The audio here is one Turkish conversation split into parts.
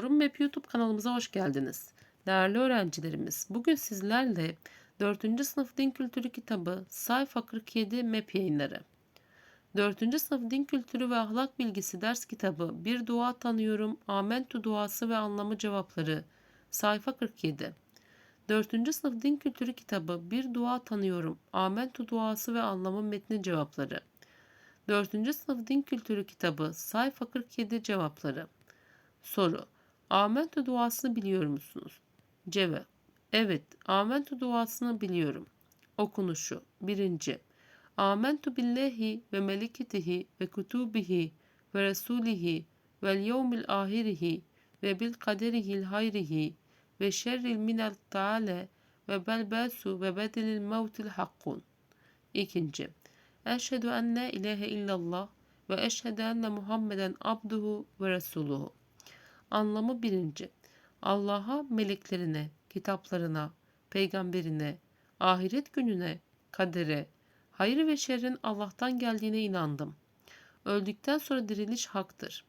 Forum Map YouTube kanalımıza hoş geldiniz. Değerli öğrencilerimiz, bugün sizlerle 4. sınıf din kültürü kitabı sayfa 47 Map yayınları. 4. sınıf din kültürü ve ahlak bilgisi ders kitabı Bir dua tanıyorum, Amentu duası ve anlamı cevapları sayfa 47. 4. sınıf din kültürü kitabı Bir dua tanıyorum, Amentu duası ve anlamı metni cevapları. 4. sınıf din kültürü kitabı sayfa 47 cevapları. Soru. Amentü duasını biliyor musunuz? Cevap. Evet, Amentü duasını biliyorum. Okunuşu. Birinci. Amentü billahi ve meliketihi ve kutubihi ve resulihi vel yevmil ahirihi ve bil kaderihil hayrihi ve şerril minel taale ve bel belsu ve bedelil mevtil hakkun. İkinci. Eşhedü en la ilahe illallah ve eşhedü enne Muhammeden abduhu ve resuluhu. Anlamı birinci. Allah'a, meleklerine, kitaplarına, peygamberine, ahiret gününe, kadere, hayır ve şerrin Allah'tan geldiğine inandım. Öldükten sonra diriliş haktır.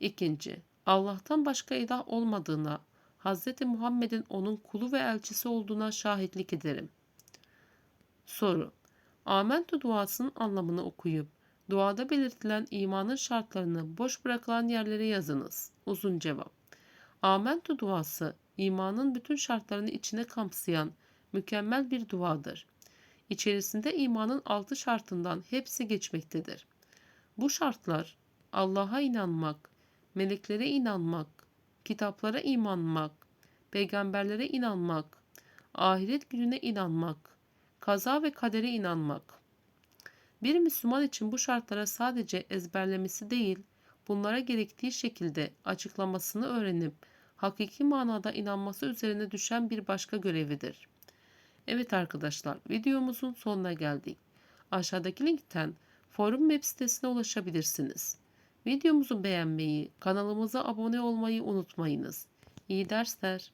İkinci, Allah'tan başka ilah olmadığına, Hz. Muhammed'in onun kulu ve elçisi olduğuna şahitlik ederim. Soru. Amentu duasının anlamını okuyup, duada belirtilen imanın şartlarını boş bırakılan yerlere yazınız. Uzun cevap. Amentu duası, imanın bütün şartlarını içine kapsayan mükemmel bir duadır. İçerisinde imanın altı şartından hepsi geçmektedir. Bu şartlar Allah'a inanmak, meleklere inanmak, kitaplara inanmak, peygamberlere inanmak, ahiret gününe inanmak, kaza ve kadere inanmak. Bir Müslüman için bu şartlara sadece ezberlemesi değil, bunlara gerektiği şekilde açıklamasını öğrenip hakiki manada inanması üzerine düşen bir başka görevidir. Evet arkadaşlar, videomuzun sonuna geldik. Aşağıdaki linkten forum web sitesine ulaşabilirsiniz. Videomuzu beğenmeyi, kanalımıza abone olmayı unutmayınız. İyi dersler.